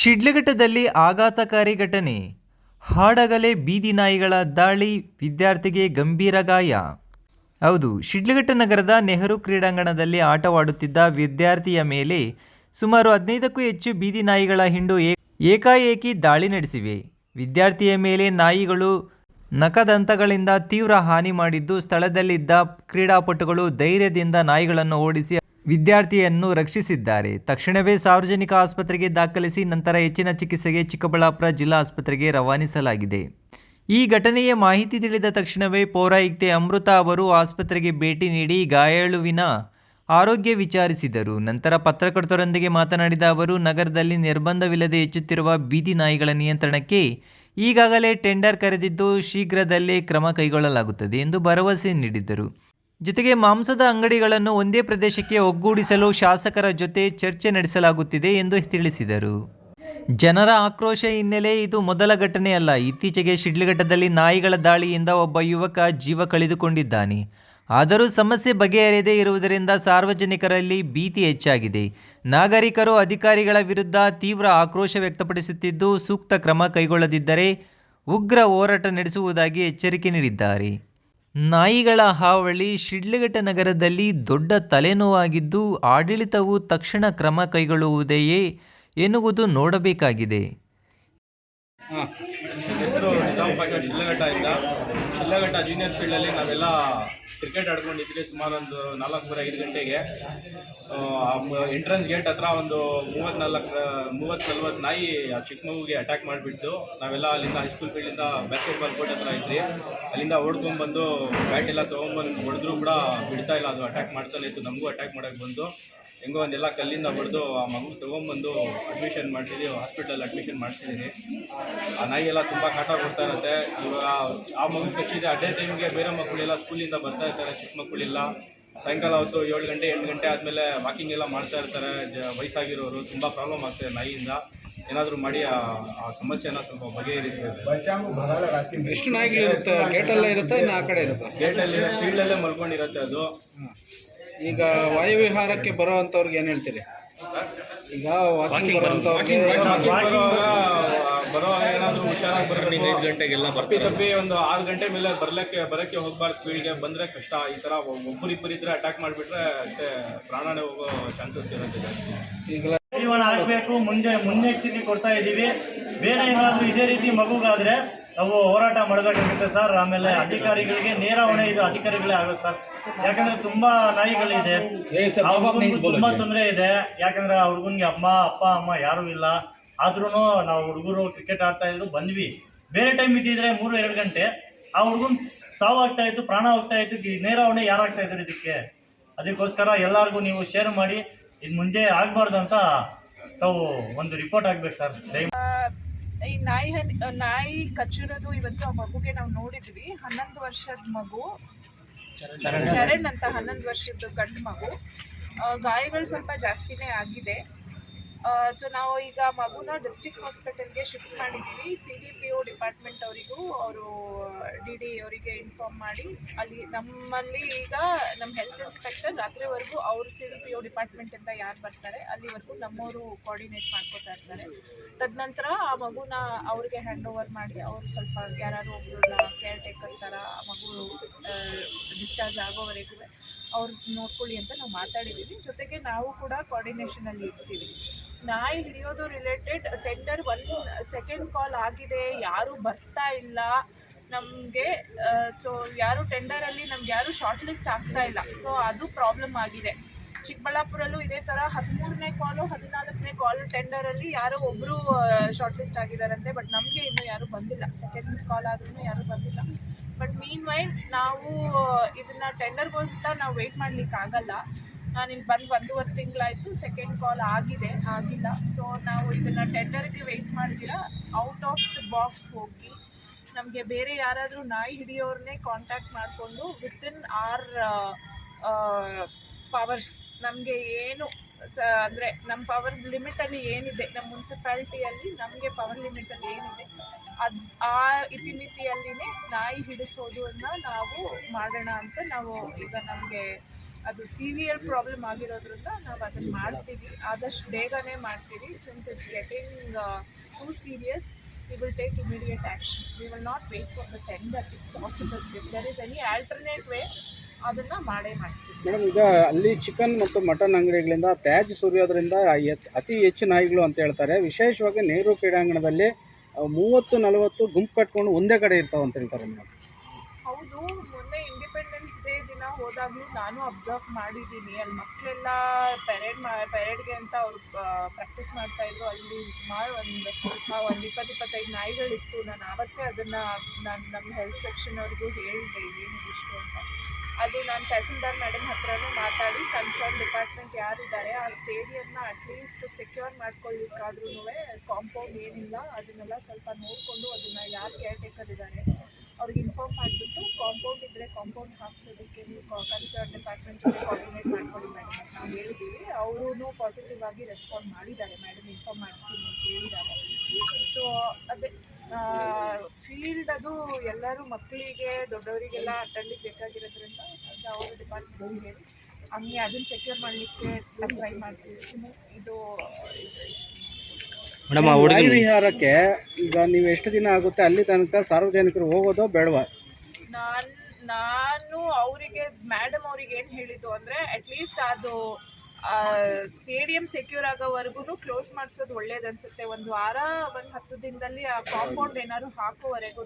ಶಿಡ್ಲಘಟ್ಟದಲ್ಲಿ ಆಘಾತಕಾರಿ ಘಟನೆ. ಹಾಡಗಲೆ ಬೀದಿ ನಾಯಿಗಳ ದಾಳಿ, ವಿದ್ಯಾರ್ಥಿಗೆ ಗಂಭೀರ ಗಾಯ. ಹೌದು, ಶಿಡ್ಲಘಟ್ಟ ನಗರದ ನೆಹರು ಕ್ರೀಡಾಂಗಣದಲ್ಲಿ ಆಟವಾಡುತ್ತಿದ್ದ ವಿದ್ಯಾರ್ಥಿಯ ಮೇಲೆ ಸುಮಾರು ಹದಿನೈದಕ್ಕೂ ಹೆಚ್ಚು ಬೀದಿ ನಾಯಿಗಳ ಹಿಂಡು ಏಕಾಏಕಿ ದಾಳಿ ನಡೆಸಿವೆ. ವಿದ್ಯಾರ್ಥಿಯ ಮೇಲೆ ನಾಯಿಗಳು ನಖದಂತಗಳಿಂದ ತೀವ್ರ ಹಾನಿ ಮಾಡಿದ್ದು ಸ್ಥಳದಲ್ಲಿದ್ದ ಕ್ರೀಡಾಪಟುಗಳು ಧೈರ್ಯದಿಂದ ನಾಯಿಗಳನ್ನು ಓಡಿಸಿ ವಿದ್ಯಾರ್ಥಿಯನ್ನು ರಕ್ಷಿಸಿದ್ದಾರೆ. ತಕ್ಷಣವೇ ಸಾರ್ವಜನಿಕ ಆಸ್ಪತ್ರೆಗೆ ದಾಖಲಿಸಿ ನಂತರ ಹೆಚ್ಚಿನ ಚಿಕಿತ್ಸೆಗೆ ಚಿಕ್ಕಬಳ್ಳಾಪುರ ಜಿಲ್ಲಾ ಆಸ್ಪತ್ರೆಗೆ ರವಾನಿಸಲಾಗಿದೆ. ಈ ಘಟನೆಯ ಮಾಹಿತಿ ತಿಳಿದ ತಕ್ಷಣವೇ ಪೌರಾಯುಕ್ತೆ ಅಮೃತ ಅವರು ಆಸ್ಪತ್ರೆಗೆ ಭೇಟಿ ನೀಡಿ ಗಾಯಾಳುವಿನ ಆರೋಗ್ಯ ವಿಚಾರಿಸಿದರು. ನಂತರ ಪತ್ರಕರ್ತರೊಂದಿಗೆ ಮಾತನಾಡಿದ ಅವರು, ನಗರದಲ್ಲಿ ನಿರ್ಬಂಧವಿಲ್ಲದೆ ಹೆಚ್ಚುತ್ತಿರುವ ಬೀದಿ ನಾಯಿಗಳ ನಿಯಂತ್ರಣಕ್ಕೆ ಈಗಾಗಲೇ ಟೆಂಡರ್ ಕರೆದಿದ್ದು ಶೀಘ್ರದಲ್ಲೇ ಕ್ರಮ ಕೈಗೊಳ್ಳಲಾಗುತ್ತದೆ ಎಂದು ಭರವಸೆ ನೀಡಿದರು. ಜೊತೆಗೆ ಮಾಂಸದ ಅಂಗಡಿಗಳನ್ನು ಒಂದೇ ಪ್ರದೇಶಕ್ಕೆ ಒಗ್ಗೂಡಿಸಲು ಶಾಸಕರ ಜೊತೆ ಚರ್ಚೆ ನಡೆಸಲಾಗುತ್ತಿದೆ ಎಂದು ತಿಳಿಸಿದರು. ಜನರ ಆಕ್ರೋಶ ಹಿನ್ನೆಲೆ ಇದು ಮೊದಲ ಘಟನೆಯಲ್ಲ. ಇತ್ತೀಚೆಗೆ ಶಿಡ್ಲಘಟ್ಟದಲ್ಲಿ ನಾಯಿಗಳ ದಾಳಿಯಿಂದ ಒಬ್ಬ ಯುವಕ ಜೀವ ಕಳೆದುಕೊಂಡಿದ್ದಾನೆ. ಆದರೂ ಸಮಸ್ಯೆ ಬಗೆಹರಿಯದೇ ಇರುವುದರಿಂದ ಸಾರ್ವಜನಿಕರಲ್ಲಿ ಭೀತಿ ಹೆಚ್ಚಾಗಿದೆ. ನಾಗರಿಕರು ಅಧಿಕಾರಿಗಳ ವಿರುದ್ಧ ತೀವ್ರ ಆಕ್ರೋಶ ವ್ಯಕ್ತಪಡಿಸುತ್ತಿದ್ದು ಸೂಕ್ತ ಕ್ರಮ ಕೈಗೊಳ್ಳದಿದ್ದರೆ ಉಗ್ರ ಹೋರಾಟ ನಡೆಸುವುದಾಗಿ ಎಚ್ಚರಿಕೆ ನೀಡಿದ್ದಾರೆ. ನಾಯಿಗಳ ಹಾವಳಿ ಶಿಡ್ಲಘಟ್ಟ ನಗರದಲ್ಲಿ ದೊಡ್ಡ ತಲೆನೋವಾಗಿದ್ದು ಆಡಳಿತವು ತಕ್ಷಣ ಕ್ರಮ ಕೈಗೊಳ್ಳುವುದೆಯೇ ಎನ್ನುವುದು ನೋಡಬೇಕಾಗಿದೆ. ಶಿಲ್ಲಘಟ್ಟ ಜೂನಿಯರ್ ಫೀಲ್ಡಲ್ಲಿ ನಾವೆಲ್ಲ ಕ್ರಿಕೆಟ್ ಆಡ್ಕೊಂಡಿದ್ವಿ ಸುಮಾರು ಒಂದು ನಾಲ್ಕೂವರೆ, ಐದು ಗಂಟೆಗೆ. ಎಂಟ್ರೆನ್ಸ್ ಗೇಟ್ ಹತ್ರ ಒಂದು ಮೂವತ್ತ್ನಾಲ್ಕು ಮೂವತ್ತು ನಲ್ವತ್ತು ನಾಯಿ ಆ ಚಿಕ್ಕ ಮಗುಗೆ ಅಟ್ಯಾಕ್ ಮಾಡಿಬಿಟ್ಟು ನಾವೆಲ್ಲ ಅಲ್ಲಿಂದ ಹೈಸ್ಕೂಲ್ ಫೀಲ್ಡಿಂದ ಬಾಸ್ಕೆಟ್ಬಾಲ್ ಕೋರ್ಟ್ ಹತ್ರ ಇದ್ವಿ. ಅಲ್ಲಿಂದ ಓಡ್ಕೊಂಡ್ಬಂದು ಬ್ಯಾಟ್ ಎಲ್ಲ ತೊಗೊಂಬಂದು ಹೊಡೆದ್ರು ಕೂಡ ಬಿಡ್ತಾ ಇಲ್ಲ. ಅದು ಅಟ್ಯಾಕ್ ಮಾಡ್ತಾನೆ ಇತ್ತು. ನಮಗೂ ಅಟ್ಯಾಕ್ ಮಾಡೋಕ್ಕೆ ಬಂದು. ಹೆಂಗೋ ಒಂದೆಲ್ಲ ಕಲ್ಲಿಂದ ಹೊಡೆದು ಆ ಮಗು ತೊಗೊಂಬಂದು ಅಡ್ಮಿಷನ್ ಮಾಡ್ತಿದ್ದೀವಿ ಹಾಸ್ಪಿಟಲ್ ಅಡ್ಮಿಷನ್ ಮಾಡ್ತಿದ್ದೀನಿ ಆ ನಾಯಿ ಎಲ್ಲ ತುಂಬ ಕಾಟ ಕೊಡ್ತಾ ಇರುತ್ತೆ. ಇವಾಗ ಆ ಮಗು ಕಚ್ಚಿದೆ. ಅದೇ ಟೈಮ್ಗೆ ಬೇರೆ ಮಕ್ಕಳೆಲ್ಲ ಸ್ಕೂಲಿಂದ ಬರ್ತಾ ಇರ್ತಾರೆ ಚಿಕ್ಕ ಮಕ್ಕಳಿಲ್ಲ. ಸಾಯಂಕಾಲ ಹೊತ್ತು ಏಳು ಗಂಟೆ ಎಂಟು ಗಂಟೆ ಆದಮೇಲೆ ವಾಕಿಂಗ್ ಎಲ್ಲ ಮಾಡ್ತಾ ಇರ್ತಾರೆ. ಜ ವಯಸ್ಸಾಗಿರೋರು ತುಂಬ ಪ್ರಾಬ್ಲಮ್ ಆಗ್ತದೆ ನಾಯಿಯಿಂದ. ಏನಾದರೂ ಮಾಡಿ ಆ ಆ ಸಮಸ್ಯೆನ ಸ್ವಲ್ಪ ಬಗೆಹರಿಸಬೇಕು. ಎಷ್ಟು ನಾಯಿಗಳಿರುತ್ತೆ ಗೇಟಲ್ಲೇ ಇರುತ್ತೆ ಇನ್ನು ಆ ಕಡೆ ಇರುತ್ತೆ? ಗೇಟಲ್ಲಿ ಫೀಲ್ಡಲ್ಲೇ ಮಲ್ಕೊಂಡಿರುತ್ತೆ ಅದು. ಈಗ ವಾಯುವಿಹಾರಕ್ಕೆ ಬರೋವಂಥವ್ರಿಗೆ ಏನು ಹೇಳ್ತೀರಿ? ಈಗ ವಾಕಿಂಗ್ ಬರೋವಂಥವ್ರಿಗೆ ಬರುವಾಗ ಏನಾದರೂ ಹುಷಾರಾಗಿ ಬರಬೇಕು ಐದು ಗಂಟೆಗೆಲ್ಲ ತಪ್ಪಿ ತಪ್ಪಿ ಒಂದು ಆರು ಗಂಟೆ ಮೇಲೆ ಬರ್ಲಿಕ್ಕೆ ಬರೋಕ್ಕೆ ಹೋಗಬಾರ್ದು ಫೀಲ್ಡ್ಗೆ ಬಂದರೆ ಕಷ್ಟ. ಈ ಥರ ಒಬ್ಬರಿಬ್ಬರು ಇದ್ರೆ ಅಟ್ಯಾಕ್ ಮಾಡಿಬಿಟ್ರೆ ಅಷ್ಟೇ ಪ್ರಾಣನೇ ಹೋಗೋ ಚಾನ್ಸಸ್ ಇರುತ್ತೆ ಈಗಲ ಆಗಬೇಕು. ಮುಂದೆ ಮುನ್ನೆಚ್ಚರಿಕೆ ಕೊಡ್ತಾ ಇದ್ದೀವಿ. ಬೇರೆ ಏನಾದರೂ ಇದೇ ರೀತಿ ಮಗುಗಾದ್ರೆ ನಾವು ಹೋರಾಟ ಮಾಡಬೇಕಾಗುತ್ತೆ ಸರ್. ಆಮೇಲೆ ಅಧಿಕಾರಿಗಳಿಗೆ ನೇರ ಹೊಣೆ ಇದು ಅಧಿಕಾರಿಗಳೇ ಆಗೋದು ಸರ್. ಯಾಕಂದ್ರೆ ತುಂಬಾ ನಾಯಿಗಳಿದೆ. ಆ ಹುಡುಗನ್ಗೂ ತುಂಬಾ ತೊಂದರೆ ಇದೆ. ಯಾಕಂದ್ರೆ ಆ ಹುಡುಗನ್ಗೆ ಅಮ್ಮ ಅಪ್ಪ ಅಮ್ಮ ಯಾರು ಇಲ್ಲ. ಆದ್ರೂ ನಾವು ಹುಡುಗರು ಕ್ರಿಕೆಟ್ ಆಡ್ತಾ ಇದ್ರು ಬಂದ್ವಿ. ಬೇರೆ ಟೈಮ್ ಇದ್ದಿದ್ರೆ ಮೂರು ಎರಡು ಗಂಟೆ ಆ ಹುಡುಗನ್ ಸಾವು ಆಗ್ತಾ ಇತ್ತು ಪ್ರಾಣ ಹೋಗ್ತಾ ಇತ್ತು. ನೇರ ಹೊಣೆ ಯಾರಾಗ್ತಾ ಇದ್ರು ಇದಕ್ಕೆ? ಅದಕ್ಕೋಸ್ಕರ ಎಲ್ಲರಿಗೂ ನೀವು ಶೇರ್ ಮಾಡಿ ಇದು ಮುಂದೆ ಆಗಬಾರ್ದು ಅಂತ ತಾವು ಒಂದು ರಿಪೋರ್ಟ್ ಆಗ್ಬೇಕು ಸರ್. ದಯಮಾಡಿ ಈ ನಾಯಿ ಹನಿ ನಾಯಿ ಕಚ್ಚಿರೋದು ಇವತ್ತು ಆ ಮಗುಗೆ ನಾವು ನೋಡಿದ್ವಿ. ಹನ್ನೊಂದು ವರ್ಷದ ಮಗು. ಚರಣ್ ಅಂತ. ಹನ್ನೊಂದು ವರ್ಷದ ಗಂಡು ಮಗು. ಗಾಯಗಳು ಸ್ವಲ್ಪ ಜಾಸ್ತಿನೇ ಆಗಿದೆ. ಸೊ ನಾವು ಈಗ ಮಗುನ ಡಿಸ್ಟ್ರಿಕ್ಟ್ ಹಾಸ್ಪಿಟಲ್ಗೆ ಶಿಫ್ಟ್ ಮಾಡಿದ್ದೀವಿ. C D P O department ಅವರಿಗೂ ಅವರು ಡಿ ಡಿ ಅವರಿಗೆ ಇನ್ಫಾರ್ಮ್ ಮಾಡಿ, ಅಲ್ಲಿ ನಮ್ಮಲ್ಲಿ ಈಗ ನಮ್ಮ ಹೆಲ್ತ್ ಇನ್ಸ್ಪೆಕ್ಟರ್ ರಾತ್ರಿವರೆಗೂ ಅವರು ಸಿ ಡಿ ಪಿ ಒ ಡಿಪಾರ್ಟ್ಮೆಂಟಿಂದ ಯಾರು ಬರ್ತಾರೆ, ಅಲ್ಲಿವರೆಗೂ ನಮ್ಮವರು ಕೋಆರ್ಡಿನೇಟ್ ಮಾಡ್ಕೋತಾ ಇರ್ತಾರೆ. ತದನಂತರ ಆ ಮಗುನ ಅವ್ರಿಗೆ ಹ್ಯಾಂಡ್ ಓವರ್ ಮಾಡಿ, ಅವರು ಸ್ವಲ್ಪ ಯಾರು ಒಬ್ಬರನ್ನ ಕೇರ್ ಟೇಕರ್ ಥರ ಆ ಮಗು ಡಿಸ್ಚಾರ್ಜ್ ಆಗೋವರೆಗೂ ಅವ್ರು ನೋಡ್ಕೊಳ್ಳಿ ಅಂತ ನಾವು ಮಾತಾಡಿದ್ದೀವಿ ಜೊತೆಗೆ ನಾವು ಕೂಡ ಕೋಆರ್ಡಿನೇಷನಲ್ಲಿ ಇರ್ತೀವಿ. ನಾಯಿ ಹಿಡಿಯೋದು ರಿಲೇಟೆಡ್ ಟೆಂಡರ್ ಒಂದು ಸೆಕೆಂಡ್ ಕಾಲ್ ಆಗಿದೆ, ಯಾರೂ ಬರ್ತಾ ಇಲ್ಲ. ನಮಗೆ ಸೊ ಯಾರು ಟೆಂಡರಲ್ಲಿ ನಮ್ಗೆ ಯಾರು ಶಾರ್ಟ್ ಲಿಸ್ಟ್ ಆಗ್ತಾ ಇಲ್ಲ. ಸೊ ಅದು ಪ್ರಾಬ್ಲಮ್ ಆಗಿದೆ. ಚಿಕ್ಕಬಳ್ಳಾಪುರಲ್ಲೂ ಇದೇ ಥರ ಹದಿಮೂರನೇ ಕಾಲು ಹದಿನಾಲ್ಕನೇ ಕಾಲ್ ಟೆಂಡರಲ್ಲಿ ಯಾರೋ ಒಬ್ಬರು ಶಾರ್ಟ್ ಲಿಸ್ಟ್ ಆಗಿದ್ದಾರಂತೆ ಬಟ್ ನಮಗೆ ಇನ್ನೂ ಯಾರೂ ಬಂದಿಲ್ಲ. ಸೆಕೆಂಡ್ ಕಾಲ್ ಆದ್ರೂ ಯಾರೂ ಬಂದಿಲ್ಲ. ಬಟ್ ಮೀನ್ ವೈನ್ ನಾವು ಇದನ್ನ ಟೆಂಡರ್ಗೋಸ್ಕರ ನಾವು ವೆಯ್ಟ್ ಮಾಡ್ಲಿಕ್ಕೆ ಆಗಲ್ಲ ನಾನು ಇಲ್ಲಿ ಬಂದು ಒಂದೂವರೆ ತಿಂಗಳಾಯಿತು ಸೆಕೆಂಡ್ ಕಾಲ್ ಆಗಿದೆ, ಆಗಿಲ್ಲ. ಸೊ ನಾವು ಇದನ್ನು ಟೆಂಡರ್ಗೆ ವೆಯ್ಟ್ ಮಾಡ್ತೀರಾ? ಔಟ್ ಆಫ್ ದ ಬಾಕ್ಸ್ ಹೋಗಿ, ನಮಗೆ ಬೇರೆ ಯಾರಾದರೂ ನಾಯಿ ಹಿಡಿಯೋರನ್ನೇ ಕಾಂಟ್ಯಾಕ್ಟ್ ಮಾಡಿಕೊಂಡು ವಿತಿನ್ ಆರ್ ಪವರ್ಸ್ ನಮಗೆ ಏನು ಸ, ಅಂದರೆ ನಮ್ಮ ಪವರ್ ಲಿಮಿಟಲ್ಲಿ ಏನಿದೆ ನಮ್ಮ ಮುನ್ಸಿಪಾಲ್ಟಿಯಲ್ಲಿ ನಮಗೆ ಪವರ್ ಲಿಮಿಟಲ್ಲಿ ಏನಿದೆ, ಅದು, ಆ ಇತಿಮಿತಿಯಲ್ಲಿನೇ ನಾಯಿ ಹಿಡಿಸೋದನ್ನು ನಾವು ಮಾಡೋಣ ಅಂತ ನಾವು ಈಗ ನಮಗೆ ಅದು ಸಿವಿಯರ್ ಪ್ರಾಬ್ಲಮ್ ಆಗಿರೋದ್ರಿಂದ ನಾವು ಅದನ್ನು ಮಾಡ್ತೀವಿ. ಆದಷ್ಟು ಬೇಗನೆ ಮಾಡ್ತೀವಿ. Since it's getting too serious we will take take immediate action. Will not not for for the tender is possible. If there is any alternate way, ಅದನ್ನು ಮಾಡೇ ಮಾಡ್ತೀವಿ. ಮೇಡಮ್ ಈಗ ಅಲ್ಲಿ ಚಿಕನ್ ಮತ್ತು ಮಟನ್ ಅಂಗಡಿಗಳಿಂದ ತ್ಯಾಜ್ಯ ಸುರಿಯೋದ್ರಿಂದ ಅತಿ ಹೆಚ್ಚು ನಾಯಿಗಳು ಅಂತ ಹೇಳ್ತಾರೆ. ವಿಶೇಷವಾಗಿ ನೆಹರು ಕ್ರೀಡಾಂಗಣದಲ್ಲಿ ಮೂವತ್ತು ನಲವತ್ತು ಗುಂಪು ಕಟ್ಕೊಂಡು ಒಂದೇ ಕಡೆ ಇರ್ತಾವೆ ಅಂತ ಹೇಳ್ತಾರೆ ಮೇಡಮ್ ಹೌದು. ಇಂಡಿಪೆಂಡೆನ್ಸ್ ದಿನ ಹೋದಾಗಲೂ ನಾನು ಅಬ್ಸರ್ವ್ ಮಾಡಿದ್ದೀನಿ. ಅಲ್ಲಿ ಮಕ್ಕಳೆಲ್ಲ ಪೆರೇಡ್ ಮಾ ಪೆರೇಡ್ಗೆ ಅಂತ ಅವರು ಪ್ರಾಕ್ಟೀಸ್ ಮಾಡ್ತಾ ಇದ್ರು. ಅಲ್ಲಿ ಸುಮಾರು ಒಂದು ಒಂದು ಇಪ್ಪತ್ತು ಇಪ್ಪತ್ತೈದು ನಾಯಿಗಳಿತ್ತು. ನಾನು ಆವತ್ತೇ ಅದನ್ನು ನಾನು ನಮ್ಮ ಹೆಲ್ತ್ ಸೆಕ್ಷನ್ ಅವ್ರಿಗೂ ಹೇಳಿದೆ ಏನು ಇಷ್ಟು ಅಂತ. ಅದು ನಾನು ತಹಸೀಲ್ದಾರ್ ಮೇಡಮ್ ಹತ್ರನೂ ಮಾತಾಡಿ ಕನ್ಸರ್ನ್ ಡಿಪಾರ್ಟ್ಮೆಂಟ್ ಯಾರಿದ್ದಾರೆ, ಆ ಸ್ಟೇಡಿಯಂನ ಅಟ್ಲೀಸ್ಟ್ ಸೆಕ್ಯೂರ್ ಮಾಡ್ಕೊಳ್ಳಿಕ್ಕಾದ್ರೂ ಕಾಂಪೌಂಡ್ ಏನಿಲ್ಲ, ಅದನ್ನೆಲ್ಲ ಸ್ವಲ್ಪ ನೋಡಿಕೊಂಡು ಅದನ್ನು ಯಾರು ಕೇರ್ ಟೇಕರ್ ಇದ್ದಾರೆ ಅವ್ರಿಗೆ ಇನ್ಫಾರ್ಮ್ ಮಾಡಿಬಿಟ್ಟು ಕಾಂಪೌಂಡ್ ಇದ್ದರೆ ಕಾಂಪೌಂಡ್ ಹಾಕ್ಸೋದಕ್ಕೆ ನೀವು ಕನ್ಸರ್ ಡಿಪಾರ್ಟ್ಮೆಂಟ್ ಜೊತೆ ಕೋಆರ್ಡಿನೇಟ್ ಮಾಡ್ಕೊಳ್ಳಿ ಮೇಡಮ್ ಅಂತ ನಾವು ಹೇಳಿದ್ದೀವಿ ಅವರು ಪಾಸಿಟಿವ್ ಆಗಿ ರೆಸ್ಪಾಂಡ್ ಮಾಡಿದ್ದಾರೆ ಮೇಡಮ್ ಇನ್ಫಾರ್ಮ್ ಮಾಡ್ತೀನಿ ಅಂತ ಹೇಳಿದ್ದಾರೆ. ಸೊ ಅದೇ ಫೀಲ್ಡ್ ಅದು ಎಲ್ಲರೂ ಮಕ್ಕಳಿಗೆ ದೊಡ್ಡವರಿಗೆಲ್ಲ ಅಡ್ಡಾಡ್ಲಿಕ್ಕೆ ಬೇಕಾಗಿರೋದ್ರಿಂದ ಅದು ಅವರ ಡಿಪಾರ್ಟ್ಮೆಂಟ್ ಹೇಳಿ, ಹಂಗೆ ಅದನ್ನು ಸೆಕ್ಯೂರ್ ಮಾಡಲಿಕ್ಕೆ ಟ್ರೈ ಮಾಡ್ತೀವಿ. ಇದು. ಮೇಡಮ್ ಆ ಹುಡುಗಿ ವಿಹಾರಕ್ಕೆ ಈಗ ನೀವು ಎಷ್ಟು ದಿನ ಆಗುತ್ತೆ? ಅಲ್ಲಿ ತನಕ ಸಾರ್ವಜನಿಕರು ಹೋಗೋದೋ ಬೇಡವಾ? ನಾನು ನಾನು ಅವರಿಗೆ ಮೇಡಮ್ ಅವ್ರಿಗೆ ಏನು ಹೇಳಿದ್ದು ಅಂದರೆ ಅಟ್ಲೀಸ್ಟ್ ಅದು ಸ್ಟೇಡಿಯಂ ಸೆಕ್ಯೂರ್ ಆಗೋವರೆಗೂ ಕ್ಲೋಸ್ ಮಾಡಿಸೋದು ಒಳ್ಳೇದು ಅನಿಸುತ್ತೆ ಒಂದು ವಾರ ಒಂದು ಹತ್ತು ದಿನದಲ್ಲಿ ಆ ಕಾಂಪೌಂಡ್ ಏನಾದ್ರು ಹಾಕೋವರೆಗೂ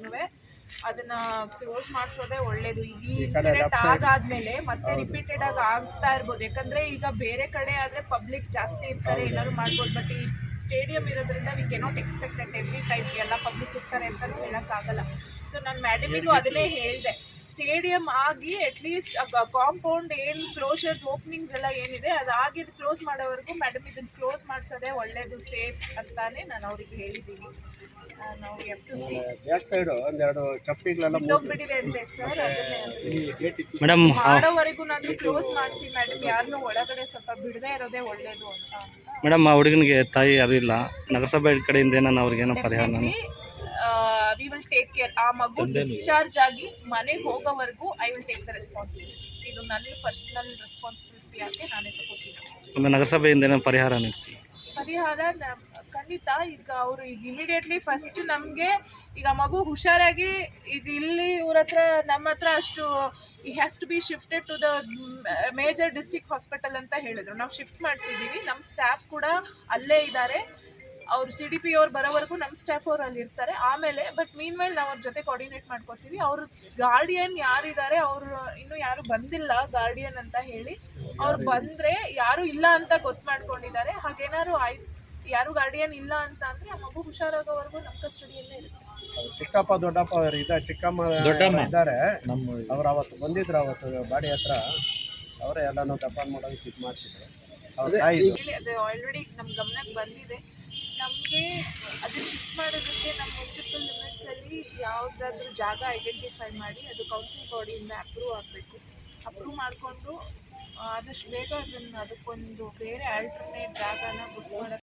ಅದನ್ನ ಕ್ಲೋಸ್ ಮಾಡಿಸೋದೇ ಒಳ್ಳೇದು. ಈಗ ಈ ಇನ್ಸಿಡೆಂಟ್ ಆಗಾದ್ಮೇಲೆ ಮತ್ತೆ ರಿಪೀಟೆಡ್ ಆಗಿ ಆಗ್ತಾ ಇರ್ಬೋದು. ಯಾಕಂದ್ರೆ ಈಗ ಬೇರೆ ಕಡೆ ಆದ್ರೆ ಪಬ್ಲಿಕ್ ಜಾಸ್ತಿ ಇರ್ತಾರೆ ಏನಾದ್ರು ಮಾಡ್ಬೋದು. ಬಟ್ ಈ ಸ್ಟೇಡಿಯಂ ಇರೋದ್ರಿಂದ we cannot expect at every time ಎಲ್ಲ ಪಬ್ಲಿಕ್ ಇರ್ತಾರೆ ಅಂತಲೂ ಹೇಳೋಕ್ಕಾಗಲ್ಲ. ಸೊ ನಾನು ಮ್ಯಾಡಮಿಗೂ ಅದನ್ನೇ ಹೇಳಿದೆ. ಸ್ಟೇಡಿಯಂ ಆಗಿ ಅಟ್ಲೀಸ್ಟ್ ಕಾಂಪೌಂಡ್ ಏನು ಕ್ಲೋಷರ್ಸ್ ಓಪನಿಂಗ್ಸ್ ಎಲ್ಲ ಏನಿದೆ ಅದು ಆಗಿದ್ದು ಕ್ಲೋಸ್ ಮಾಡೋವರೆಗೂ ಮ್ಯಾಡಮ್ ಇದನ್ನು ಕ್ಲೋಸ್ ಮಾಡಿಸೋದೇ ಒಳ್ಳೇದು ಸೇಫ್ ಅಂತಾನೆ ನಾನು ಅವ್ರಿಗೆ ಹೇಳಿದ್ದೀನಿ. ನಾವು F two C back side ಒಂದೆರಡು ಚಪ್ಪಿಗಳೆಲ್ಲ ಬಿಟ್ಟೋಗ್ಬಿಟ್ಟಿದೆ ಅಂತೆ ಸರ್ ಮೇಡಮ್ ಮಾಡೋವರೆಗೂ ಕ್ಲೋಸ್ ಮಾಡಿಸಿ ಮೇಡಮ್ ಯಾರನ್ನೂ ಒಳಗಡೆ ಸ್ವಲ್ಪ ಬಿಡದೇ ಇರೋದೇ ಒಳ್ಳೇದು ಅಂತ ಮೇಡಮ್ ಆ ಹುಡುಗನಿಗೆ ತಾಯಿ ಯಾರು ಇಲ್ಲ. ನಗರಸಭೆ ಕಡೆಯಿಂದ ಏನೋ ಅವ್ರಿಗೆ ಏನೋ ಪರಿಹಾರ ವಿ ವಿಲ್ ಟೇಕ್ ಕೇರ್ ಆ ಮಗು ಡಿಸ್ಚಾರ್ಜ್ ಆಗಿ ಮನೆಗೆ ಹೋಗೋವರೆಗೂ I will take the responsibility ಇದು ನನ್ನ ಪರ್ಸನಲ್ ರೆಸ್ಪಾನ್ಸಿಬಿಲಿಟಿ ಆಗಿ ನಾನೇ ತಗೋತೀನಿ ನಗರಸಭೆಯಿಂದ ಏನೋ ಪರಿಹಾರ ನೀಡ್ತೀನಿ ಪರಿಹಾರ ನ- ಖಂಡಿತ, ಈಗ ಅವರು ಈಗ ಇಮಿಡಿಯೇಟ್ಲಿ ಫಸ್ಟ್ ನಮಗೆ ಈಗ ಮಗು ಹುಷಾರಾಗಿ ಈಗ ಇಲ್ಲಿ ಇವ್ರ ಹತ್ರ, ನಮ್ಮ ಹತ್ರ ಅಷ್ಟು ಈ has to be shifted to the major district hospital ಅಂತ ಹೇಳಿದ್ರು. ನಾವು ಶಿಫ್ಟ್ ಮಾಡಿಸಿದ್ದೀವಿ ನಮ್ಮ ಸ್ಟಾಫ್ ಕೂಡ ಅಲ್ಲೇ ಇದ್ದಾರೆ ಅವ್ರು ಸಿ ಡಿ ಪಿ ಅವ್ರು ಬರೋವರೆಗೂ ನಮ್ಮ ಸ್ಟಾಫ್ ಅವ್ರು ಅಲ್ಲಿ ಇರ್ತಾರೆ. ಆಮೇಲೆ ಬಟ್ ಮೀನ್ ವೈಲ್ ನಾವು ಅವ್ರ ಜೊತೆ ಕೋಆರ್ಡಿನೇಟ್ ಮಾಡ್ಕೊತೀವಿ. ಅವರು ಗಾರ್ಡಿಯನ್ ಯಾರಿದ್ದಾರೆ ಅವರು ಇನ್ನೂ ಯಾರು ಬಂದಿಲ್ಲ ಗಾರ್ಡಿಯನ್ ಅಂತ ಹೇಳಿ, ಅವ್ರು ಬಂದರೆ ಯಾರು ಇಲ್ಲ ಅಂತ ಗೊತ್ತು ಮಾಡ್ಕೊಂಡಿದ್ದಾರೆ. ಹಾಗೇನಾದ್ರು ಆಯ್ತು ಯಾರು ಗಾರ್ಡಿಯನ್ ಇಲ್ಲ ಅಂತ ಅಂದ್ರೆ ಆ ಮಗು ಹುಷಾರಾಗೋವರೆಗೂ ನಮ್ಮ ಕಸ್ಟಡಿಯಲ್ಲೇ ಇರುತ್ತೆ. ಚಿಕ್ಕಪ್ಪ ದೊಡ್ಡಪ್ಪ ಅವ್ರು ಇದ ಚಿಕ್ಕಮ್ಮ ಇದ್ದಾರೆ. ಅವ್ರು ಅವತ್ತು ಬಂದಿದ್ರು ಅವತ್ತು ಬಾಡಿ ಹತ್ರ. ಅವರೇ ಎಲ್ಲಾನು ತಪಾನ್ ಮಾಡೋದಕ್ಕೆ ಇದು ಮಾಡಿಸಿದ್ರು. ಅವ್ರ ತಾಯಿ ಹೇಳಿ ಅದು ಆಲ್ರೆಡಿ ನಮ್ಮ ಗಮನಕ್ಕೆ ಬಂದಿದೆ. ನಮಗೆ ಅದು ಶಿಫ್ಟ್ ಮಾಡೋದಕ್ಕೆ ನಮ್ಮ ಮುನ್ಸಿಪಲ್ ಲಿಮಿಟ್ಸಲ್ಲಿ ಯಾವುದಾದ್ರೂ ಜಾಗ ಐಡೆಂಟಿಫೈ ಮಾಡಿ ಅದು ಕೌನ್ಸಿಲ್ ಬಾಡಿಯಿಂದ ಅಪ್ರೂವ್ ಆಗಬೇಕು. ಅಪ್ರೂವ್ ಮಾಡಿಕೊಂಡು ಆದಷ್ಟು ಬೇಗ ಅದನ್ನು ಅದಕ್ಕೊಂದು ಬೇರೆ ಆಲ್ಟರ್ನೇಟ್ ಜಾಗನ ಬುಕ್ ಮಾಡೋಕ್ಕೆ